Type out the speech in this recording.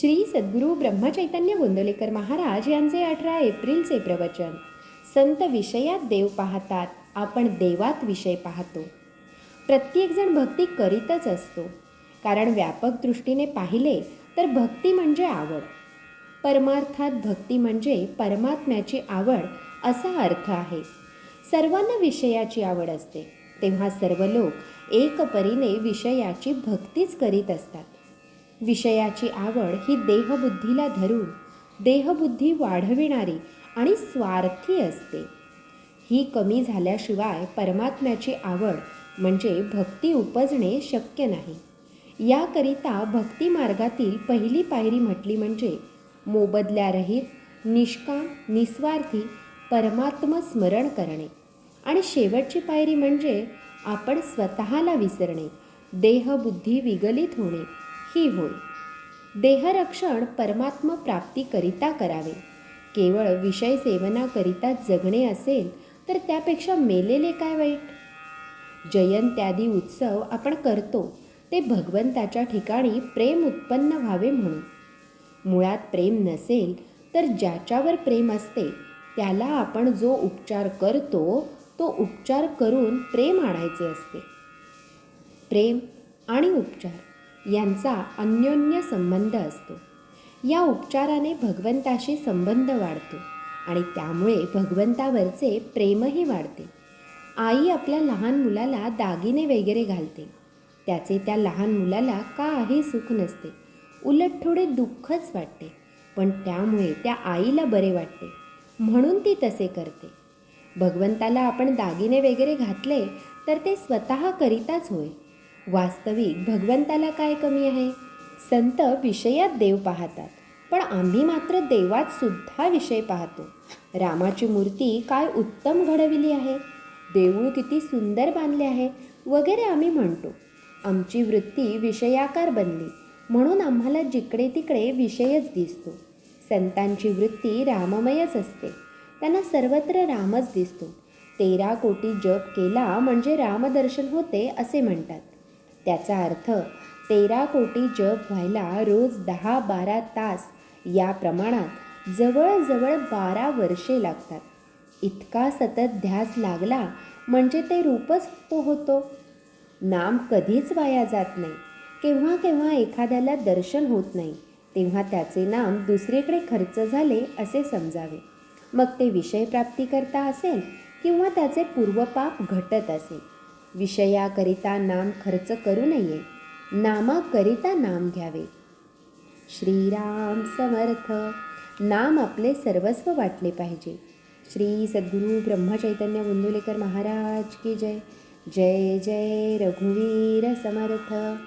श्री सद्गुरू ब्रह्मचैतन्य गोंदलेकर महाराज यांचे अठरा एप्रिलचे प्रवचन. संत विषयात देव पाहतात आपण देवात विषय पाहतो. प्रत्येकजण भक्ती करीतच असतो. कारण व्यापक दृष्टीने पाहिले तर भक्ती म्हणजे आवड. परमार्थात भक्ती म्हणजे परमात्म्याची आवड असा अर्थ आहे. सर्वांना विषयाची आवड असते. तेव्हा सर्व लोक एकपरीने विषयाची भक्तीच करीत असतात. विषयाची आवड ही देहबुद्धीला धरून देहबुद्धी वाढविणारी आणि स्वार्थी असते. ही कमी झाल्याशिवाय परमात्म्याची आवड म्हणजे भक्ती उपजणे शक्य नाही. याकरिता भक्ती मार्गातील पहिली पायरी म्हटली म्हणजे मोबदल्यारहित निष्काम निस्वार्थी परमात्म स्मरण करणे. आणि शेवटची पायरी म्हणजे आपण स्वतःला विसरणे देहबुद्धी विगलित होणे. ही होय. देहरक्षण परमात्म प्राप्तीकरिता करावे. केवळ विषय सेवनाकरिता जगणे असेल तर त्यापेक्षा मेलेले काय वाईट? जयंत्यादी उत्सव आपण करतो ते भगवंताच्या ठिकाणी प्रेम उत्पन्न व्हावे म्हणून. मुळात प्रेम नसेल तर ज्याच्यावर प्रेम असते त्याला आपण जो उपचार करतो तो उपचार करून प्रेम आणायचे असते. प्रेम आणि उपचार. यांचा अन्योन्य संबंध असतो. या उपचाराने भगवंताशी संबंध वाढतो आणि त्यामुळे भगवंतावरचे प्रेमही वाढते. आई आपल्या लहान मुलाला दागिने वगैरे घालते. त्याचे त्या लहान मुलाला काही सुख नसते. उलट थोडे दुःखच वाटते. पण त्यामुळे त्या आईला बरे वाटते. म्हणून ती तसे करते. भगवंताला आपण दागिने वगैरे घातले तर ते स्वतः करिताच होय. वास्तविक भगवंताला काय कमी आहे? संत विषयात देव पाहतात पण आम्ही मात्र देवात सुद्धा विषय पाहतो. रामाची मूर्ती काय उत्तम घडविली आहे? देऊळ किती सुंदर बांधले आहे? वगैरे आम्ही म्हणतो. आमची वृत्ती विषयाकार बनली म्हणून आम्हाला जिकडे तिकडे विषयच दिसतो. संतांची वृत्ती राममयच असते त्यांना सर्वत्र रामच दिसतो. तेरा कोटी जप केला म्हणजे रामदर्शन होते असे म्हणतात. त्याचा अर्थ तेरा कोटी जप व्हायला रोज दहा बारा तास या प्रमाणात जवळजवळ बारा वर्षे लागतात. इतका सतत ध्यास लागला म्हणजे ते रूपच तो होतो. नाम कधीच वाया जात नाही. केव्हा केव्हा एखाद्याला दर्शन होत नाही तेव्हा त्याचे नाम दुसरीकडे खर्च झाले असे समजावे. मग ते विषयप्राप्तीकरता असेल किंवा त्याचे पूर्वपाप घटत असेल. विषयाकरिता नाम खर्च करू नये. नामाकरिता नाम घ्यावे. श्रीराम समर्थ. नाम आपले सर्वस्व वाटले पाहिजे. श्री सद्गुरू ब्रह्मचैतन्य गोंदुलेकर महाराज की जय. जय जय रघुवीर समर्थ.